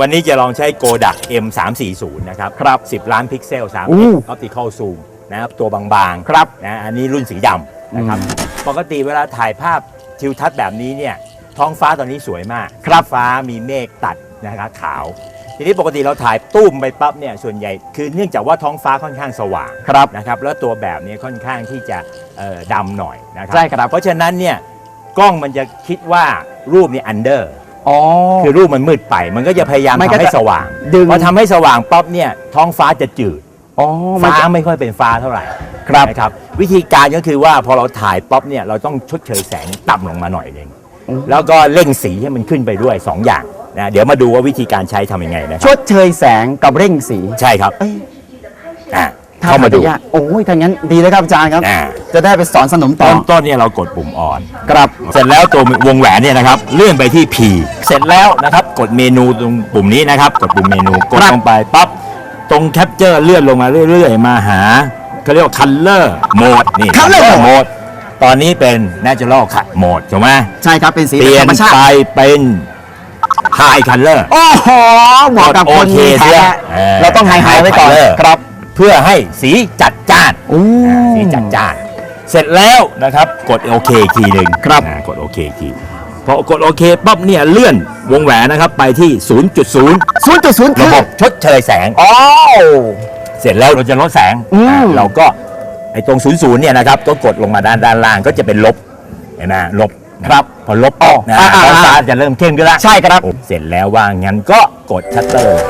วันนี้จะลองใช้ Kodak M 3 4 0 นะครับครับ10 ล้านพิกเซล3อู้ออปติคอลซูมนะครับตัวบางๆครับนะอันนี้รุ่นสีดำนะครับปกติเวลาถ่ายภาพทิวทัศน์แบบนี้เนี่ยท้องฟ้าตอนนี้สวยมากครับฟ้ามีเมฆตัดนะครับขาว ทีนี้ปกติเราถ่ายตุ้มไปปั๊บเนี่ยส่วนใหญ่คือเนื่องจากว่าท้องฟ้าค่อนข้างสว่างครับนะครับแล้วตัวแบบเนี้ค่อนข้างที่จะเอ่อดำหน่อยนะครัใช่ครับเพราะฉะนั้นเนี่ยกล้องมันจะคิดว่ารูปนี้อันเดอร์ อ๋อ คือรูปมันมืดไป มันก็จะพยายามมันก็ทำให้จะสว่างดึง พอทำให้สว่างปั๊บเนี่ยท้องฟ้าจะจืด อ๋อมันฟ้าจะ ไม่ค่อยเป็นฟ้าเท่าไหร่ครับนะครับ วิธีการก็คือว่าพอเราถ่ายป๊อปเนี่ยเราต้องชดเชยแสงต่ำลงมาหน่อยหนึงอืม แล้วก็เร่งสีให้มันขึ้นไปด้วย 2 อย่างนะเดี๋ยวมาดูว่าวิธีการใช้ทำยังไงนะคชรับดเชยแสงกับเร่งสีใช่ครับเอ้ยอะถ้เข้ามาดูทำได้ยกโอ้ยถ้างั้นดีเลยครับอาจารย์ครับ อ่า จะได้ไปสอนสนมต่อต้นต้นเนี่ยเรากดปุ่มออน ครับ เสร็จแล้วตัววงแหวนเนี่ยนะครับเลื่อนไปที่ P เสร็จแล้วนะครับกดเมนูตรงปุ่มนี้นะครับกดปุ่มเมนูกดครับลงไปปั๊บตรงแคปเจอร์เลื่อนลงมาเรื่อยๆ มาหาเขาเรียกว่า Color Mode นี่ Color Color Mode Mode ตอนนี้เป็น Natural Mode ถูกไหมใช่ครับเป็นสีเปลี่ยธนรรมชาติไปเป็น High Color โอ้โหเหมาะกับกดคนโอเคมีฐาเสียนะเออเราต้องไฮไฮไว้ก่อน Color ครับ เพื่อให้สีจัดจ้านโอ้ อ่าสีจัดจ้าน เสร็จแล้วนะครับกดโอเคอีกทีหนึ่งครับอ่ากดโอเคอีกทีพอกดโอเคปั๊บเนี่ยเลื่อนวงแหวนนะครับไปที่ 0.0 ศูนย์จุดศูนย์ระบบชดเชยแสงอ๋อเสร็จแล้วเราจะลดแสงอืม อ่าเราก็ไอ้ตรง 00เนี่ยนะครับก็กดลงมาด้านด้านล่างก็จะเป็นลบเห็นไหมลบครับพอลบออกนะอ่าอ่าท้องฟ้าอ่าจะเริ่มเข้มขึ้นแล้วใช่ครับ เสร็จแล้วว่างั้นก็กดชัตเตอร์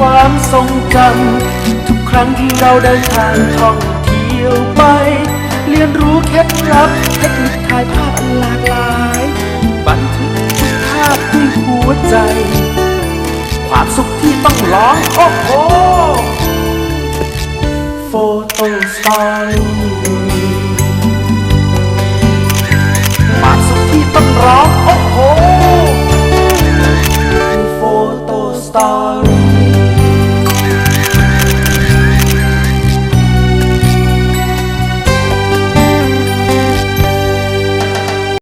ความทรงจำทุกครั้งที่เราเดินทางท่องเที่ยวไป เรียนรู้เคล็ดลับเทคนิคถ่ายภาพอันหลากหลาย บันทึกทุกภาพด้วยหัวใจ ความสุขที่ต้องร้องโอ้โหโฟโต้สตอรี่ความสุขที่ต้องร้องโอ้โหโฟโต้สตอรี่